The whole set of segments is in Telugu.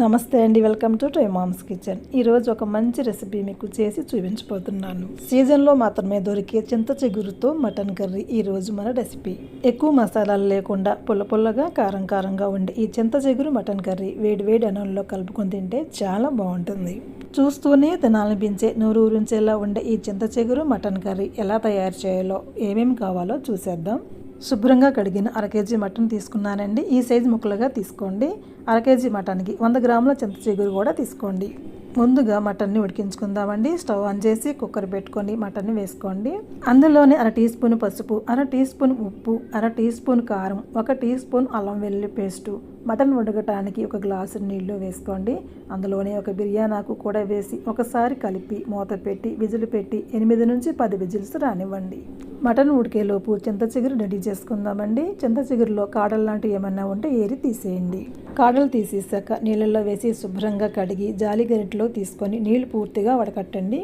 నమస్తే అండి welcome to Try Mom's Kitchen. ఈరోజు ఒక మంచి రెసిపీ మీకు చేసి చూపించబోతున్నాను. సీజన్లో మాత్రమే దొరికే చింత చిగురుతో మటన్ కర్రీ ఈరోజు మన రెసిపీ. ఎక్కువ మసాలాలు లేకుండా పుల్ల పుల్లగా కారం కారంగా ఉండే ఈ చింత చిగురు మటన్ కర్రీ వేడి వేడి అన్నంలో కలుపుకొని తింటే చాలా బాగుంటుంది. చూస్తూనే తినాలనిపించే నూరు ఊరించేలా ఉండే ఈ చింత చిగురు మటన్ కర్రీ ఎలా తయారు చేయాలో ఏమేమి కావాలో చూసేద్దాం. శుభ్రంగా కడిగిన అర కేజీ మటన్ తీసుకున్నానండి. ఈ సైజు ముక్కలుగా తీసుకోండి. అర కేజీ మటన్కి వంద గ్రాముల చింత చిగురు కూడా తీసుకోండి. ముందుగా మటన్ని ఉడికించుకుందామండి. స్టవ్ ఆన్ చేసి కుక్కర్ పెట్టుకొని మటన్ని వేసుకోండి. అందులోనే అర టీ స్పూన్ పసుపు అర టీ స్పూన్ ఉప్పు అర టీ స్పూన్ కారం ఒక టీ స్పూన్ అల్లం వెల్లుల్లి పేస్టు మటన్ ఉడకటానికి ఒక గ్లాసు నీళ్ళు వేసుకోండి. అందులోనే ఒక బిర్యానాకు కూడా వేసి ఒకసారి కలిపి మూత పెట్టి విజిల్ పెట్టి ఎనిమిది నుంచి పది విజిల్స్ రానివ్వండి. మటన్ ఉడికేలోపు చింత చిగురు రెడీ చేసుకుందామండి. చింత చిగురులో కాడలు లాంటివి ఏమన్నా ఉంటే ఏరి తీసేయండి. కాడలు తీసేసాక నీళ్ళల్లో వేసి శుభ్రంగా కడిగి జాలి గరిటలో తీసుకొని నీళ్ళు పూర్తిగా వడకట్టండి.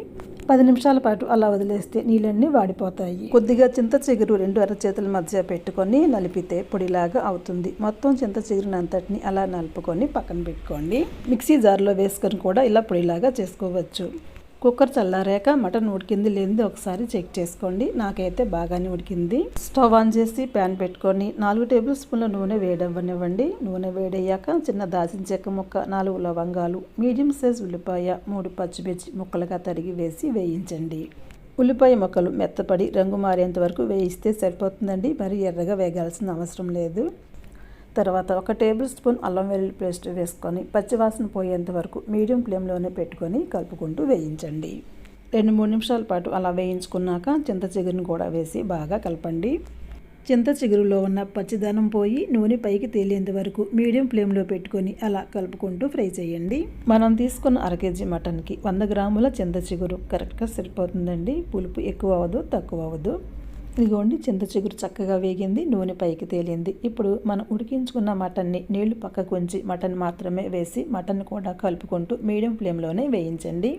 పది నిమిషాల పాటు అలా వదిలేస్తే నీళ్ళన్నీ వాడిపోతాయి. కొద్దిగా చింత చిగురు రెండు అరచేతుల మధ్య పెట్టుకొని నలిపితే పొడిలాగా అవుతుంది. మొత్తం చింత చిగురుని అంతటిని అలా నలుపుకొని పక్కన పెట్టుకోండి. మిక్సీ జార్లో వేసుకొని కూడా ఇలా పొడిలాగా చేసుకోవచ్చు. కుక్కర్ చల్లారాక మటన్ ఉడికింది లేనిది ఒకసారి చెక్ చేసుకోండి. నాకైతే బాగానే ఉడికింది. స్టవ్ ఆన్ చేసి ప్యాన్ పెట్టుకొని నాలుగు టేబుల్ స్పూన్ల నూనె వేడవ్వనివ్వండి. నూనె వేడయ్యాక చిన్న దాచిన చెక్క ముక్క నాలుగు లవంగాలు మీడియం సైజ్ ఉల్లిపాయ మూడు పచ్చిమిర్చి ముక్కలుగా తరిగి వేసి వేయించండి. ఉల్లిపాయ ముక్కలు మెత్తపడి రంగు మారేంత వరకు వేయిస్తే సరిపోతుందండి. మరి ఎర్రగా వేగాల్సిన అవసరం లేదు. తర్వాత ఒక టేబుల్ స్పూన్ అల్లం వెల్లుల్లి పేస్ట్ వేసుకొని పచ్చివాసన పోయేంత వరకు మీడియం ఫ్లేమ్లోనే పెట్టుకొని కలుపుకుంటూ వేయించండి. రెండు మూడు నిమిషాల పాటు అలా వేయించుకున్నాక చింత చిగురుని కూడా వేసి బాగా కలపండి. చింత చిగురులో ఉన్న పచ్చిదనం పోయి నూనె పైకి తేలేంత వరకు మీడియం ఫ్లేమ్లో పెట్టుకొని అలా కలుపుకుంటూ ఫ్రై చేయండి. మనం తీసుకున్న అర కేజీ మటన్కి వంద గ్రాముల చింత చిగురు కరెక్ట్గా సరిపోతుందండి పులుపు ఎక్కువ అవ్వదు తక్కువ అవ్వదు. ఇదిగోండి చింత చిగురు చక్కగా వేగింది నూనె పైకి తేలింది. ఇప్పుడు మనం ఉడికించుకున్న మటన్ని నీళ్ళు పక్కకు ఉంచి మటన్ మాత్రమే వేసి మటన్ కూడా కలుపుకుంటూ మీడియం ఫ్లేమ్లోనే వేయించండి.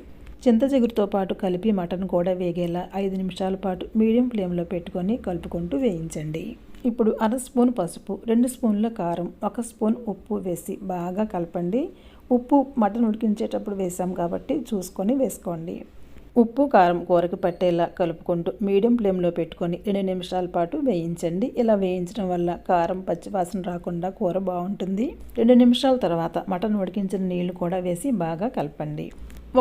చింత చిగురుతో పాటు కలిపి మటన్ కూడా వేగేలా ఐదు నిమిషాల పాటు మీడియం ఫ్లేమ్లో పెట్టుకొని కలుపుకుంటూ వేయించండి. ఇప్పుడు అర స్పూన్ పసుపు రెండు స్పూన్ల కారం ఒక స్పూన్ ఉప్పు వేసి బాగా కలపండి. ఉప్పు మటన్ ఉడికించేటప్పుడు వేసాం కాబట్టి చూసుకొని వేసుకోండి. ఉప్పు కారం కూరకు పట్టేలా కలుపుకుంటూ మీడియం ఫ్లేమ్లో పెట్టుకొని రెండు నిమిషాల పాటు వేయించండి. ఇలా వేయించడం వల్ల కారం పచ్చివాసన రాకుండా కూర బాగుంటుంది. రెండు నిమిషాల తర్వాత మటన్ ఉడికించిన నీళ్ళు కూడా వేసి బాగా కలపండి.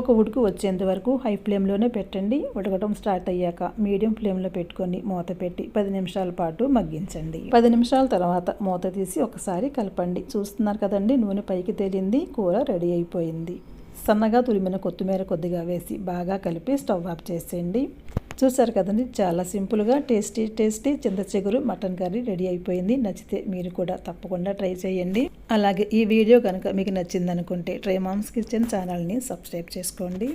ఒక ఉడుకు వచ్చేంత వరకు హై ఫ్లేమ్లోనే పెట్టండి. ఉడకడం స్టార్ట్ అయ్యాక మీడియం ఫ్లేమ్లో పెట్టుకొని మూత పెట్టి పది నిమిషాల పాటు మగ్గించండి. పది నిమిషాల తర్వాత మూత తీసి ఒకసారి కలపండి. చూస్తున్నారు కదండి నూనె పైకి తేలింది కూర రెడీ అయిపోయింది. సన్నగా తురిమిన కొత్తిమీర కొద్దిగా వేసి బాగా కలిపి స్టవ్ ఆఫ్ చేసేయండి. చూసారు కదండి చాలా సింపుల్గా టేస్టీ టేస్టీ చింత చిగురు మటన్ కర్రీ రెడీ అయిపోయింది. నచ్చితే మీరు కూడా తప్పకుండా ట్రై చేయండి. అలాగే ఈ వీడియో కనుక మీకు నచ్చిందనుకుంటే ట్రై మామ్స్ కిచెన్ ఛానల్ని సబ్స్క్రైబ్ చేసుకోండి.